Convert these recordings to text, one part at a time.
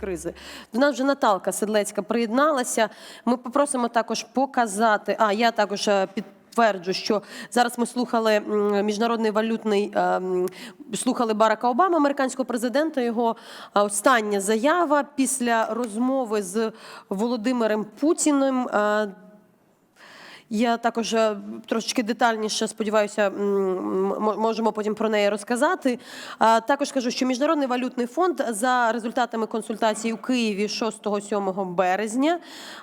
кризи. До нас вже Наталка Седлецька приєдналася. Ми попросимо також показати. А я також під. Тверджу, що зараз ми слухали міжнародний валютний е, слухали Барака Обама, американського президента. Його е, остання заява після розмови з Володимиром Путіним. Я також е, трошечки детальніше сподіваюся, можемо потім про неї розказати. Також кажу, що Міжнародний валютний фонд за результатами консультацій у Києві 6-7 березня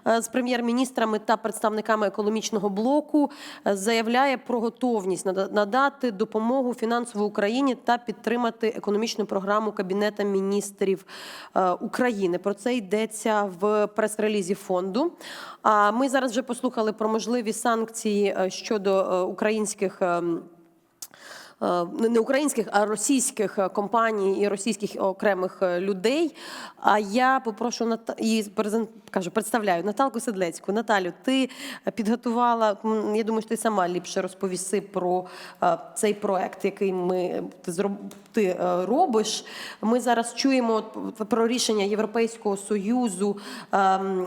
е, з прем'єр-міністрами та представниками економічного блоку е, заявляє про готовність нада- надати допомогу фінансову Україні та підтримати економічну програму Кабінета міністрів України. Про це йдеться в прес-релізі фонду. Ми зараз вже послухали про можливі санкції е, щодо е, українських. Е, не українських, а російських е, компаній і російських окремих е, людей. А я попрошу Ната... і презент... кажу, представляю Наталку Седлецьку. Наталю, ти підготувала. Я думаю, що ти сама ліпше розповіси про цей проект, який ми ти робиш. Ми зараз чуємо про рішення Європейського союзу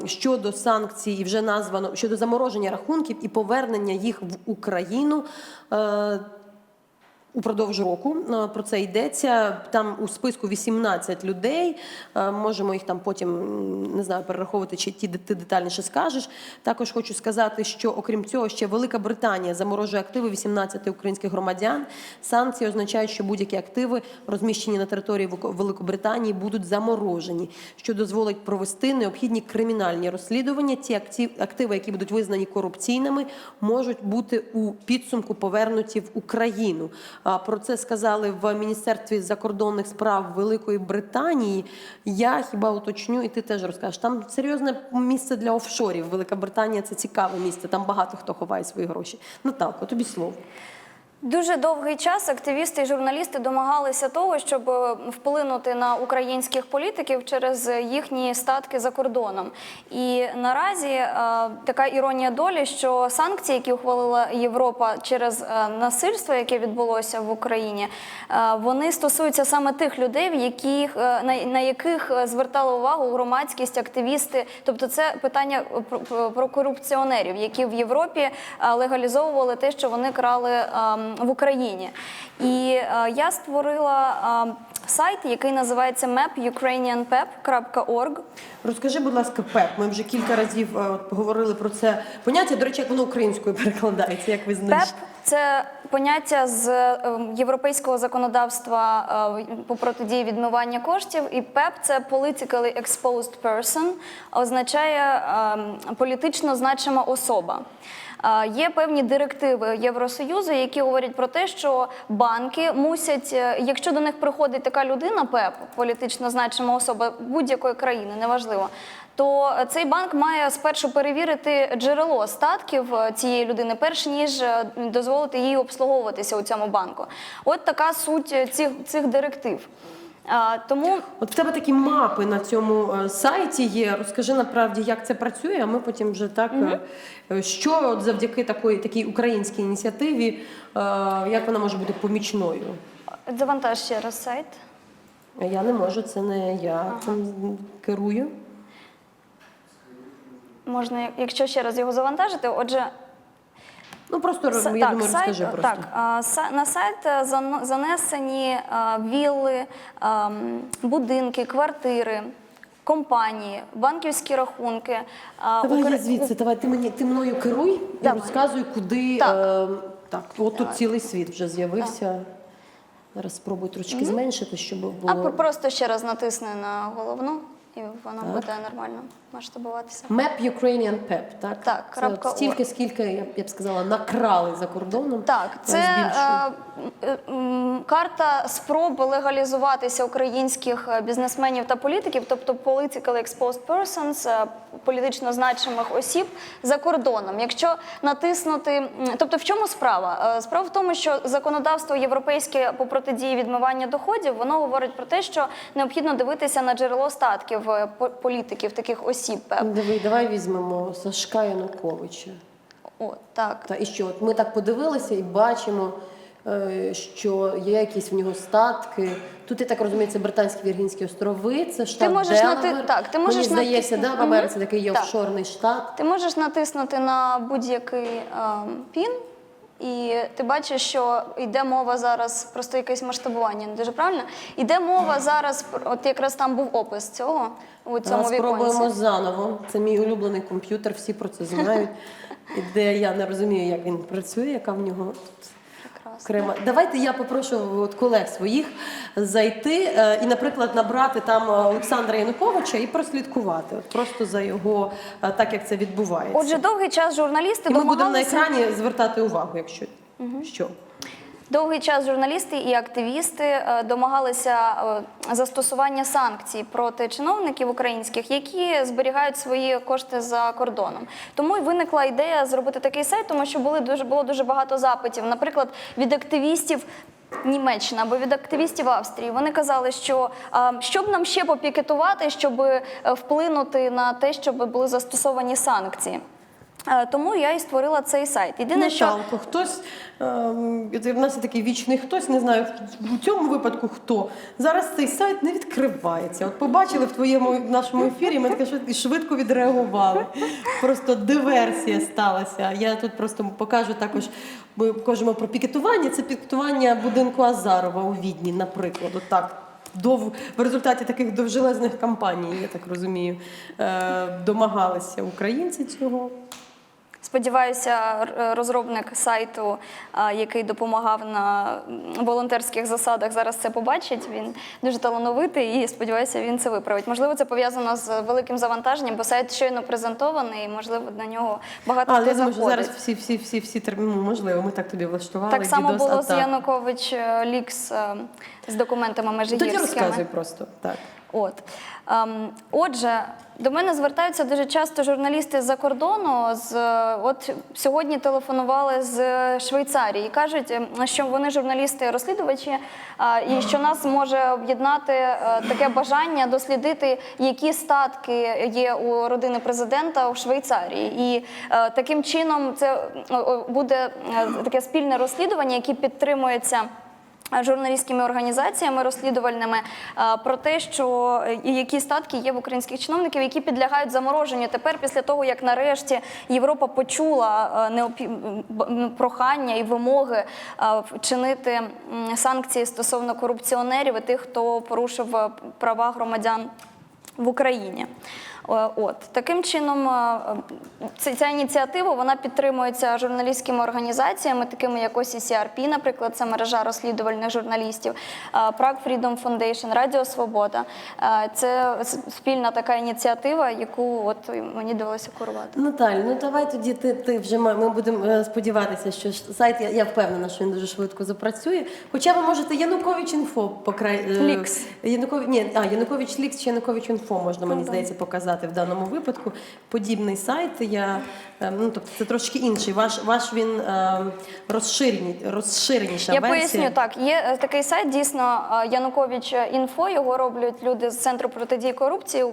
щодо санкцій, і вже названо щодо замороження рахунків і повернення їх в Україну. Е, Упродовж року е, про це йдеться. Там у списку 18 людей. Е, Можемо їх там потім не знаю перераховувати, чи ті ти детальніше скажеш. Також хочу сказати, що окрім цього, ще Велика Британія заморожує активи 18 українських громадян. Санкції означають, що будь-які активи, розміщені на території Великобританії, будуть заморожені, що дозволить провести необхідні кримінальні розслідування. Ті актив- активи, які будуть визнані корупційними, можуть бути у підсумку повернуті в Україну. Про це сказали в Міністерстві закордонних справ Великої Британії. Я хіба уточню, і ти теж розкажеш. Там серйозне місце для офшорів. Велика Британія це цікаве місце. Там багато хто ховає свої гроші. Наталко, тобі слово. Дуже довгий час активісти і журналісти домагалися того, щоб е, вплинути на українських політиків через їхні статки за кордоном. І наразі е, така іронія долі, що санкції, які ухвалила Європа через е, насильство, яке відбулося в Україні, е, вони стосуються саме тих людей, яких е, на, на яких е, звертала увагу громадськість, активісти. Тобто, це питання про, про- корупціонерів, які в Європі е, легалізовували те, що вони крали ем, в Україні. І е, я створила ем, сайт, який називається mapukrainianpep.org. Розкажи, будь ласка, ПЕП. Ми вже кілька разів е, от, говорили про це поняття. До речі, як воно українською перекладається, як ви ПЕП знаєте? це поняття з європейського законодавства е, по протидії відмивання коштів. І ПЕП це politically exposed person, означає ем, політично значима особа. Є певні директиви Євросоюзу, які говорять про те, що банки мусять, е, якщо до них приходить така людина, ПЕП, політично значима особа будь-якої країни, неважливо, то цей банк має спершу перевірити джерело статків е, цієї людини, перш ніж е, дозволити їй обслуговуватися у цьому банку. От така суть цих, цих директив. Тому От в тебе такі мапи на цьому е, сайті є. Розкажи направді, як це працює, а ми потім вже так, е, що от завдяки такої такій українській ініціативі, як вона може бути помічною. завантаж ще раз сайт. Я не можу, це не я цим керую. Можна, якщо ще раз його завантажити, отже, Ну просто С- я думаю, сайт, розкажи просто. Так, а, на сайт е, занесені а, вілли, а, будинки, квартири, компанії, банківські рахунки. Давай Укр- я звідси, давай ти мені ти мною керуй і розказуй, куди Так. Е, так. От тут цілий світ вже з'явився. Зараз спробую трошки зменшити, щоб було. пр- просто ще раз натисни на головну, і воно Так. буде нормально масштабуватися. Map Ukrainian PEP, так? Так, Це крапка стільки, скільки, я б- я б сказала, накрали за кордоном. Так, це е, е, карта спроб легалізуватися українських е, бізнесменів та політиків, тобто politically exposed persons, е, політично значимих осіб за кордоном. Якщо натиснути, тобто в чому справа? Е, Справа в тому, що законодавство європейське по протидії відмивання доходів, воно говорить про те, що необхідно дивитися на джерело статків політиків, таких осіб. е. Диви, давай візьмемо Сашка Януковича. О, так. Та і що? От ми так подивилися і бачимо, е, що є якісь в нього статки. Тут я так розумію, це британські Віргінські острови, це штат можеш нати- так, ти можеш Мені здається, нати- да, в. Америці такий є Так. офшорний штат. Ти можеш натиснути на будь-який ем, пін, і ти бачиш, що йде мова зараз, просто якесь масштабування, не дуже правильно. Іде мова зараз, от якраз там був опис цього у цьому Зараз спробуємо віконці. заново. Це мій улюблений комп'ютер, всі про це знають. І де я не розумію, як він працює, яка в нього тут Окрема. Давайте я попрошу от колег своїх зайти е, і, наприклад, набрати там Олександра Януковича і прослідкувати от просто за його, е, так як це відбувається. Отже, довгий час журналісти і ми будемо на домагалися. екрані звертати увагу, якщо що. Довгий час журналісти і активісти е, домагалися е, застосування санкцій проти чиновників українських, які зберігають свої кошти за кордоном. Тому й виникла ідея зробити такий сайт, тому що були дуже було дуже багато запитів, наприклад, від активістів. Німеччина або від активістів Австрії вони казали, що щоб нам ще попікетувати, щоб е, вплинути на те, щоб були застосовані санкції. Е, Тому я і створила цей сайт. Єдине, що Наталко, хтось ем, це в нас є такий вічний хтось, не знаю в- цьому випадку хто. Зараз цей сайт не відкривається. От побачили в твоєму в нашому ефірі, ми таке швид- швидко відреагували. Просто диверсія сталася. Я тут просто покажу також. Ми кажемо про пікетування. Це пікетування будинку Азарова у Відні, наприклад. Отак. Дов... В результаті таких довжелезних кампаній, я так розумію, е, домагалися українці цього. Сподіваюся, розробник сайту, який допомагав на волонтерських засадах, зараз це побачить. Він дуже талановитий і сподіваюся, він це виправить. Можливо, це пов'язано з великим завантаженням, бо сайт щойно презентований, і можливо на нього багато Але хто я думаю, зараз всі, всі, всі, всі терміни, ну, можливо, ми так тобі влаштували. Так само DDoS було з. Янукович е, Лікс е, з документами Тоді розказуй просто так. От ем, отже, до мене звертаються дуже часто журналісти з-за кордону. З е, от сьогодні телефонували з Швейцарії і кажуть, ем, що вони журналісти-розслідувачі, і що нас може об'єднати е, таке бажання дослідити, які статки є у родини президента у Швейцарії. І е, таким чином це е, е, буде е, таке спільне розслідування, яке підтримується журналістськими організаціями розслідувальними е, про те, що е, які статки є в українських чиновників, які підлягають замороженню. Тепер, після того як нарешті Європа почула е, м, прохання і вимоги вчинити санкції стосовно корупціонерів і тих, хто порушив права громадян в Україні. Е, От таким чином е, ця, ініціатива вона підтримується журналістськими організаціями, такими як OCCRP, наприклад, це мережа розслідувальних журналістів, е, Prague Freedom Foundation, Радіо Свобода. Це спільна така ініціатива, яку от мені довелося курувати. Наталь, ну давай тоді ти, ти вже ми будемо сподіватися, що сайт я, я впевнена, що він дуже швидко запрацює. Хоча ви можете Янукович інфо покрай Лікс. Янукович, ні, а Янукович Лікс чи Янукович інфо можна мені здається показати в даному випадку. Подібний сайт. Я е, ну тобто це трошки інший. Ваш ваш він е, розширені, розширеніша Я версія. поясню так. Є е, такий сайт, дійсно Янукович інфо. Його роблять люди з центру протидії корупції.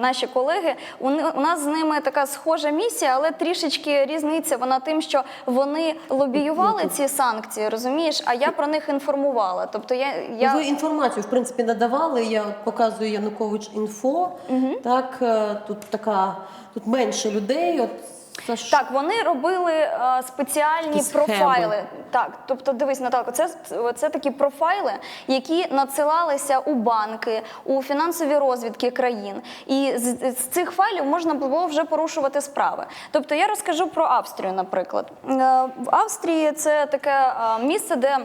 Наші колеги. У нас з ними така схожа місія, але трішечки різниця. Вона тим, що вони лобіювали ці санкції, розумієш? А я про них інформувала. Тобто я, я... Ви інформацію в принципі надавали. Я показую Янукович інфо. Так е, тут така тут менше людей. От ж Так, вони робили е, спеціальні Такі схеми. профайли. Так, тобто, дивись, Наталко, це, це такі профайли, які надсилалися у банки, у фінансові розвідки країн. І з, з цих файлів можна було вже порушувати справи. Тобто, я розкажу про Австрію, наприклад. Е, В Австрії це таке е, місце, де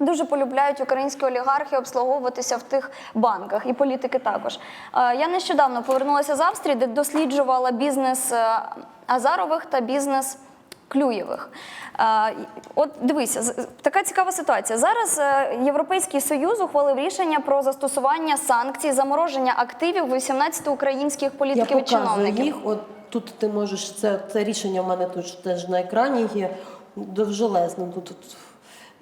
Дуже полюбляють українські олігархи обслуговуватися в тих банках і політики також. Е, Я нещодавно повернулася з Австрії, де досліджувала бізнес е, Азарових та бізнес Клюєвих. Е, От дивися, така цікава ситуація. Зараз Європейський Союз ухвалив рішення про застосування санкцій, замороження активів 18 українських Я і чиновників. їх. От тут ти можеш це, це рішення. в мене тут теж на екрані є довжелезно. Тут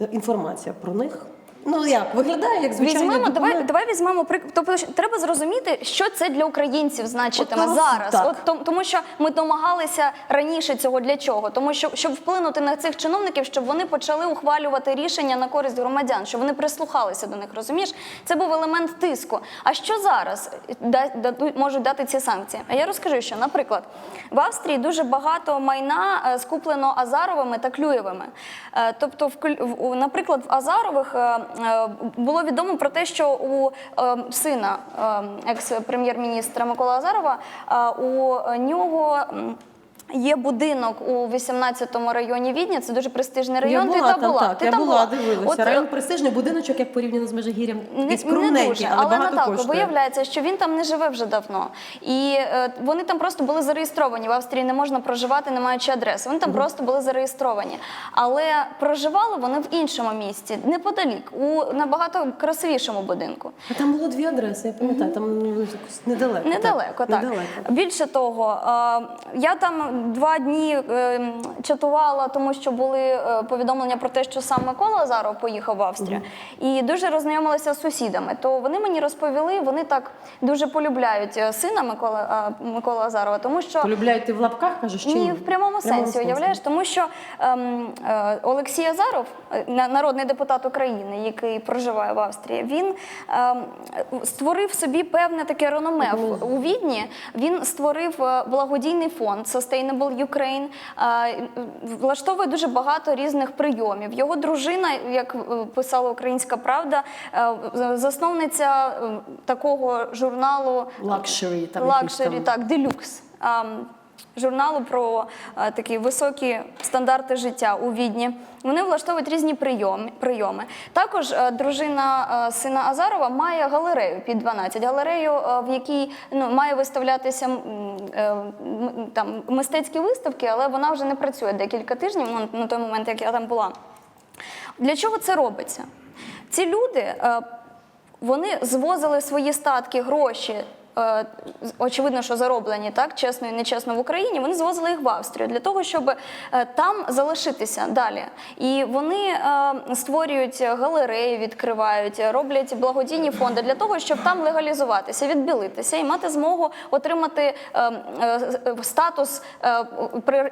інформація про них. Ну як, виглядає як звичайний Візьмемо, давай, давай візьмемо. Тобто треба зрозуміти, що це для українців значитиме От, зараз. так. От том- тому, що ми домагалися раніше цього для чого? Тому що щоб вплинути на цих чиновників, щоб вони почали ухвалювати рішення на користь громадян, щоб вони прислухалися до них. Розумієш, це був елемент тиску. А що зараз да- дадуть- можуть дати ці санкції? А я розкажу, що, наприклад, в Австрії дуже багато майна е, скуплено Азаровими та Клюєвими. Е, Тобто, в, наприклад, в Азарових е, було відомо про те, що у е, сина е, екс-прем'єр-міністра Микола Азарова е, у нього. Є будинок у 18-му районі Відня, це дуже престижний район. Я Ти там там, була. так, Ти я там була, дивилася. От, е, Район престижний будиночок, як порівняно з Межигір'ям. Такий не дуже, але, але багато Наталко, коштує. виявляється, що він там не живе вже давно. І е, вони там просто були зареєстровані. В Австрії не можна проживати, не маючи адреси. Вони там просто були зареєстровані. Але проживали вони в іншому місці, неподалік, у набагато красивішому будинку. А там було дві адреси, я пам'ятаю, там ну, якось недалеко. Недалеко, так. Недалеко. Більше того, е, я там два дні е, чатувала, тому що були е, повідомлення про те, що сам Микола Азаров поїхав в Австрію, і дуже роззнайомилася з сусідами. То вони мені розповіли, вони так дуже полюбляють е, сина Миколи, е, Миколи Азарова, тому що Полюбляють ти в лапках, кажеш, чи ні, в прямому сенсі, уявляєш, тому що ем, е, Олексій Азаров, народний депутат України, який проживає в Австрії, він ем, створив собі певне таке реноме В- у Відні. Він створив благодійний фонд Sustainable Ukraine, е, влаштовує дуже багато різних прийомів. Його дружина, як е, писала Українська Правда, е, засновниця е, такого журналу Лакшері, там Luxury, так, делюкс. Журналу про е, такі високі стандарти життя у Відні. Вони влаштовують різні прийоми. прийоми. Також е, дружина е, сина Азарова має галерею під 12. Галерею, в якій ну, має виставлятися там, мистецькі виставки, але вона вже не працює декілька тижнів ну, на той момент, як я там була. Для чого це робиться? Ці люди вони звозили свої статки, гроші. Е, Очевидно, що зароблені так чесно і нечесно в Україні. Вони звозили їх в Австрію для того, щоб е, там залишитися далі. І вони е, створюють галереї, відкривають, роблять благодійні фонди для того, щоб там легалізуватися, відбілитися і мати змогу отримати статус,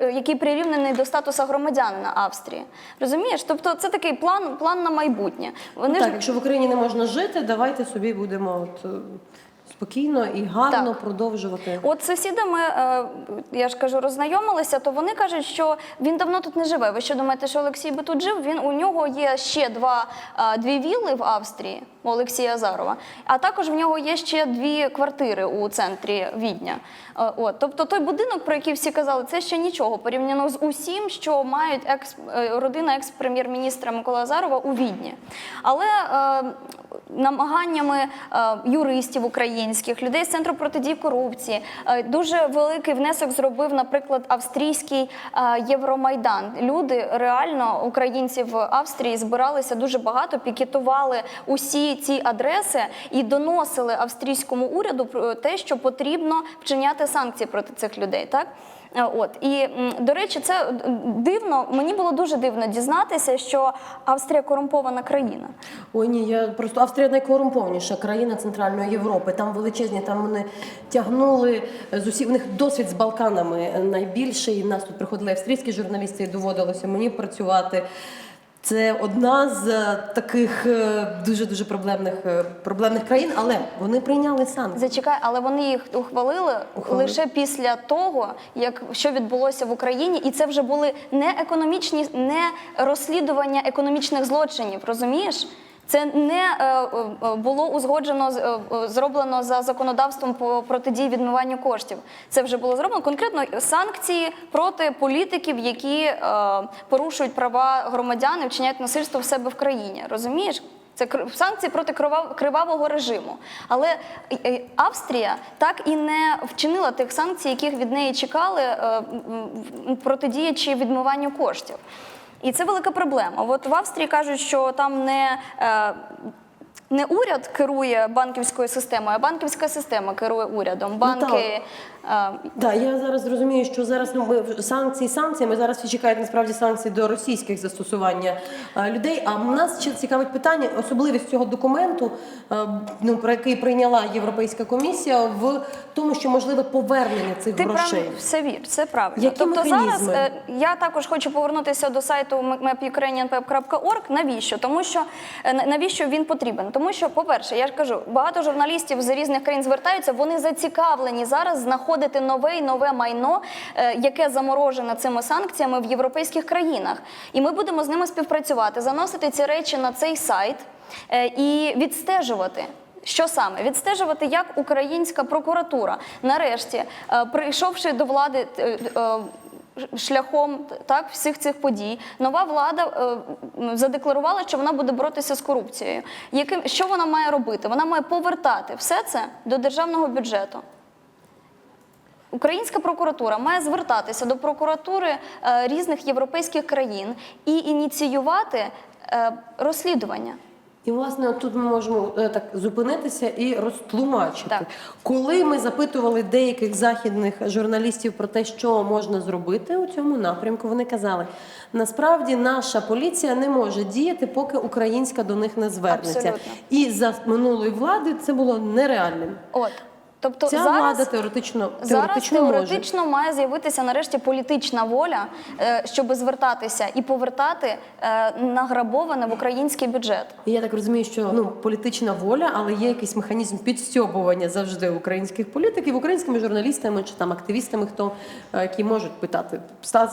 який прирівнений до статусу громадянина Австрії. Розумієш? Тобто це такий план, план на майбутнє. Вони Ну, ж якщо в Україні не можна жити, давайте собі будемо от, спокійно і гарно Так. продовжувати. От сусідами, е, я ж кажу, роззнайомилися, то вони кажуть, що він давно тут не живе. Ви що думаєте, що Олексій би тут жив? Він у нього є ще два е, дві вілли в Австрії у Олексія Азарова, а також в нього є ще дві квартири у центрі Відня. Е, От, тобто той будинок, про який всі казали, це ще нічого порівняно з усім, що мають екс родина екс-прем'єр-міністра Миколи Азарова у Відні. Але намаганнями е, юристів українських, людей з центру протидії корупції. Е, дуже великий внесок зробив, наприклад, австрійський е, Євромайдан. Люди реально українці в Австрії збиралися дуже багато, пікетували усі ці адреси і доносили австрійському уряду про те, що потрібно вчиняти санкції проти цих людей. Так. Е, От і до речі, це дивно. Мені було дуже дивно дізнатися, що Австрія корумпована країна. Ой, ні, я просто Австрія найкорумпованіша країна Центральної Європи. Там величезні, там вони тягнули з усіх. У них досвід з Балканами найбільший. Нас тут приходили австрійські журналісти, і доводилося мені працювати. Це одна з е, таких дуже дуже проблемних е, проблемних країн, але вони прийняли санкції. Зачекай, але вони їх ухвалили, Ухвалили. лише після того, як що відбулося в Україні, і це вже були не економічні, не розслідування економічних злочинів. Розумієш? Це не е, е, було узгоджено е, е, зроблено за законодавством по протидії відмиванню коштів. Це вже було зроблено конкретно санкції проти політиків, які е, порушують права громадян і вчиняють насильство в себе в країні. Розумієш? Це санкції проти кривав- кривавого режиму. Але е, е, Австрія так і не вчинила тих санкцій, яких від неї чекали е, протидіячи відмиванню коштів. І це велика проблема. От в Австрії кажуть, що там не. Не уряд керує банківською системою, а банківська система керує урядом. Банки. е, Да, я зараз розумію, що зараз ну, ми санкції санкціями. Зараз всі чекають насправді санкції до російських застосування е, людей. А нас ще цікавить питання, особливість цього документу, е, ну про який прийняла Європейська комісія, в тому, що можливе повернення цих Ти грошей. правильно, все вір, це правильно. Які тобто механізми? зараз я також хочу повернутися до сайту mapukrainianpep.org. Навіщо? Тому що навіщо він потрібен? Тому що, по-перше, я ж кажу, багато журналістів з різних країн звертаються. Вони зацікавлені зараз знаходити нове і нове майно, е, яке заморожене цими санкціями в європейських країнах. І ми будемо з ними співпрацювати, заносити ці речі на цей сайт е, і відстежувати. Що саме відстежувати, як українська прокуратура нарешті, е, прийшовши до влади шляхом так всіх цих подій, нова влада е, задекларувала, що вона буде боротися з корупцією. Яким що вона має робити? Вона має повертати все це до державного бюджету. Українська прокуратура має звертатися до прокуратури е, різних європейських країн і ініціювати е, розслідування. І власне тут ми можемо е, так зупинитися і розтлумачити. Так. Коли ми запитували деяких західних журналістів про те, що можна зробити у цьому напрямку, вони казали: насправді наша поліція не може діяти, поки українська до них не звернеться. Абсолютно. І за минулої влади це було нереальним. От тобто Ця зараз влада теоретично Зараз теоретично може. теоретично має з'явитися нарешті політична воля, е, щоб звертатися і повертати е, награбоване в український бюджет. Я так розумію, що ну політична воля, але є якийсь механізм підстьобування завжди українських політиків, українськими журналістами чи там активістами, хто е, які можуть питати,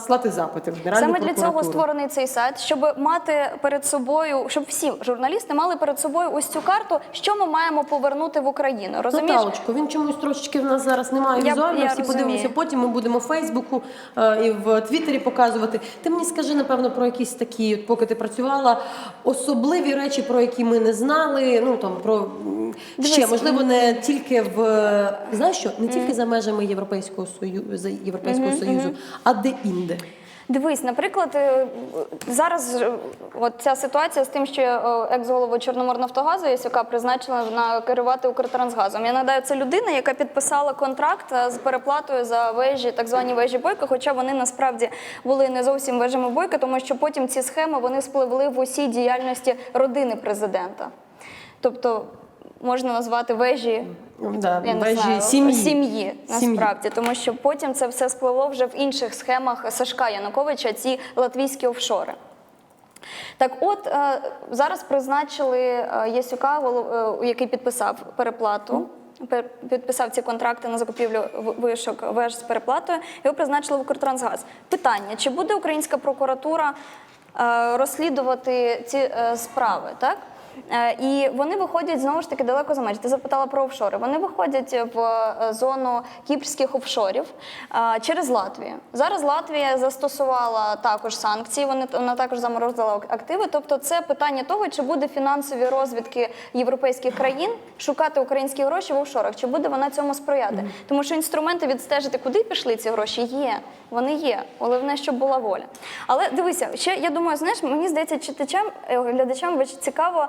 слати запити в Генеральну Саме для цього створений цей сайт, щоб мати перед собою, щоб всі журналісти мали перед собою ось цю карту, що ми маємо повернути в Україну. Розумієш? Наталочко, він чомусь трошечки в нас зараз немає Я- візуально. я всі розумію. подивимося. Потім ми будемо в Фейсбуку е, і в Твіттері показувати. Ти мені скажи, напевно, про якісь такі, от поки ти працювала, особливі речі, про які ми не знали. Ну там про м, ще Дивись, можливо не тільки в знаєш що, не тільки за межами Європейського союзу Європейського союзу, а де інде. Дивись, наприклад, е, зараз е, от ця ситуація з тим, що е, екс-голову Чорноморнафтогазу Ясюка призначила на керувати Укртрансгазом. Я нагадаю, це людина, яка підписала контракт з переплатою за вежі, так звані вежі бойка, хоча вони насправді були не зовсім вежами бойка, тому що потім ці схеми вони спливли в усій діяльності родини президента. Тобто можна назвати вежі Да, я не знаю, сім'ї. сім'ї насправді, тому що потім це все спливло вже в інших схемах Сашка Януковича, ці латвійські офшори. Так от е, зараз призначили е, Ясюка, е, який підписав переплату. пер- Підписав ці контракти на закупівлю вишок веж з переплатою. Його призначили в Укртрансгаз. Питання: чи буде українська прокуратура е, розслідувати ці е, справи? Так Е, І вони виходять знову ж таки далеко за межі. Ти запитала про офшори. Вони виходять в е, зону кіпрських офшорів е, через Латвію. Зараз Латвія застосувала також санкції. Вони вона також заморозила активи. Тобто, це питання того, чи буде фінансові розвідки європейських країн шукати українські гроші в офшорах, чи буде вона цьому сприяти? Тому що інструменти відстежити, куди пішли ці гроші, є. Вони є. Головне, щоб була воля. Але дивися, ще я думаю, знаєш, мені здається, читачам, е, глядачам цікаво.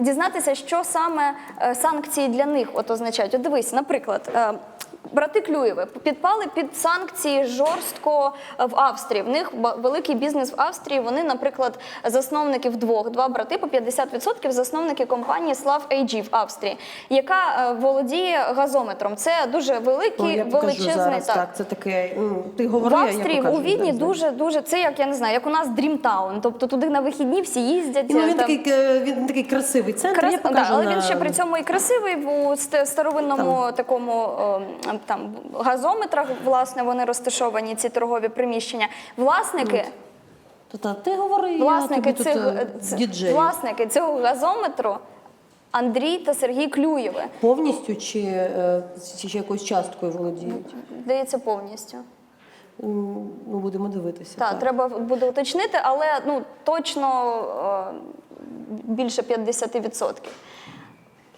Дізнатися, що саме е, санкції для них от означають. От дивись, наприклад, е, брати Клюєви підпали під санкції жорстко е, в Австрії. В них великий бізнес в Австрії. Вони, наприклад, засновники вдвох, два брати по 50% засновники компанії Slav AG в Австрії, яка володіє газометром. Це дуже великий, Ну, я величезний зараз. так. Так, це таке. ну, Ти В говори, я Австрії, покажу у Відні дуже дуже це як я не знаю, як у нас Дрімтаун. Тобто туди на вихідні всі їздять. І, Ну, він там. такий, він такий красивий центр. Крас... Я да, але на... він ще при цьому і красивий у ст- старовинному такому е, там газометрах. Власне, вони розташовані ці торгові приміщення. Власники, Та, та, ти говори, власники я тобі цих тут е, діджей. власники цього газометру Андрій та Сергій Клюєви. Повністю чи, е, чи якоюсь часткою володіють? Здається, повністю. Ми будемо дивитися. Так, треба буде уточнити, але ну точно е, більше 50%.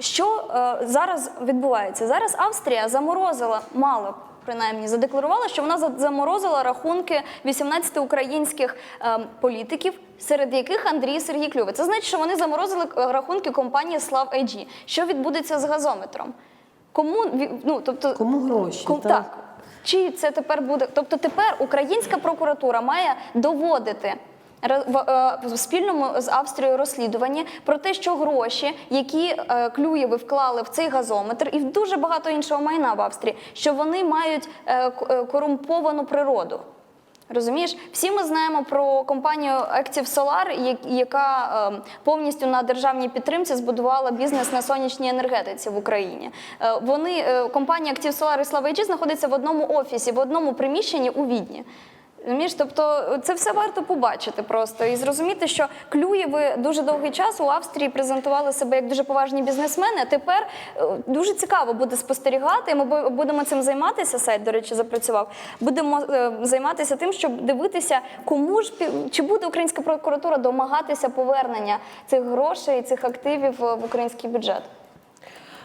Що е, зараз відбувається? Зараз Австрія заморозила мало принаймні задекларувала, що вона заморозила рахунки 18 українських е, політиків, серед яких Андрій Сергій Клюве. Це значить, що вони заморозили е, рахунки компанії Слав AG. Що відбудеться з газометром? Кому ну тобто Кому гроші? Ком- так? так. Чи це тепер буде? Тобто тепер українська прокуратура має доводити в, е, спільному з Австрією розслідуванні про те, що гроші, які е, Клюєви вклали в цей газометр, і в дуже багато іншого майна в Австрії, що вони мають е, корумповану природу. Розумієш, всі ми знаємо про компанію Active Solar, яка е, повністю на державній підтримці збудувала бізнес на сонячній енергетиці в Україні. Вони компанія Active Solar і AG знаходиться в одному офісі, в одному приміщенні у Відні. Розумієш, тобто це все варто побачити просто і зрозуміти, що Клюєви дуже довгий час у Австрії презентували себе як дуже поважні бізнесмени. А тепер е, дуже цікаво буде спостерігати. Ми будемо цим займатися. Сайт, до речі, запрацював. Будемо е, займатися тим, щоб дивитися, кому ж чи буде українська прокуратура домагатися повернення цих грошей, цих активів е, в український бюджет.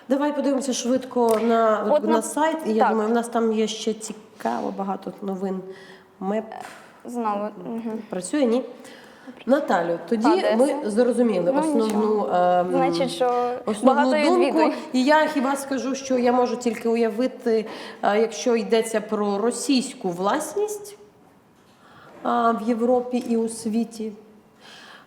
Давай подивимося швидко на, От на, на- сайт. І я так. думаю, в нас там є ще цікаво багато новин. МЕП Знову працює, ні? Наталю, тоді Одеса. ми зрозуміли Ну, основну, ем, Значить, що основну думку. І я хіба скажу, що я можу тільки уявити, е, якщо йдеться про російську власність а, в Європі і у світі.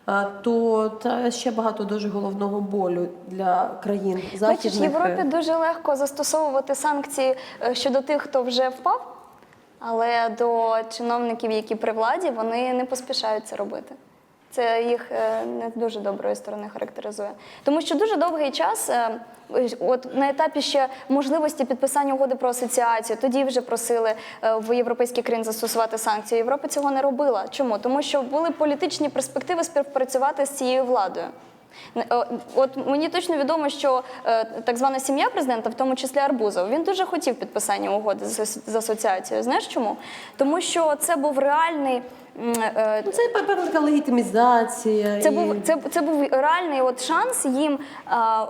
а, То та ще багато дуже головного болю для країн західних. Бачиш, Європі дуже легко застосовувати санкції е, щодо тих, хто вже впав, але до чиновників, які при владі, вони не поспішають це робити. Це їх е, не дуже доброї сторони характеризує. Тому що дуже довгий час, е, от на етапі ще можливості підписання угоди про асоціацію, тоді вже просили е, в європейські країни застосувати санкції. Європа цього не робила. Чому? Тому що були політичні перспективи співпрацювати з цією владою. Е, От мені точно відомо, що е, так звана сім'я президента, в тому числі Арбузов, він дуже хотів підписання угоди з, асоціацією. Знаєш чому? Тому що це був реальний. е, Ну, Це певна така легітимізація. Це був це, це був реальний от шанс їм а,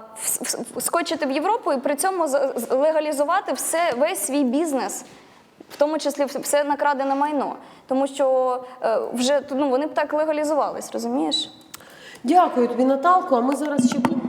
вскочити в Європу і при цьому легалізувати все весь свій бізнес, в тому числі все накрадене майно. Тому що е, вже ну, вони б так легалізувались, розумієш? Дякую тобі, Наталко. А ми зараз ще будемо.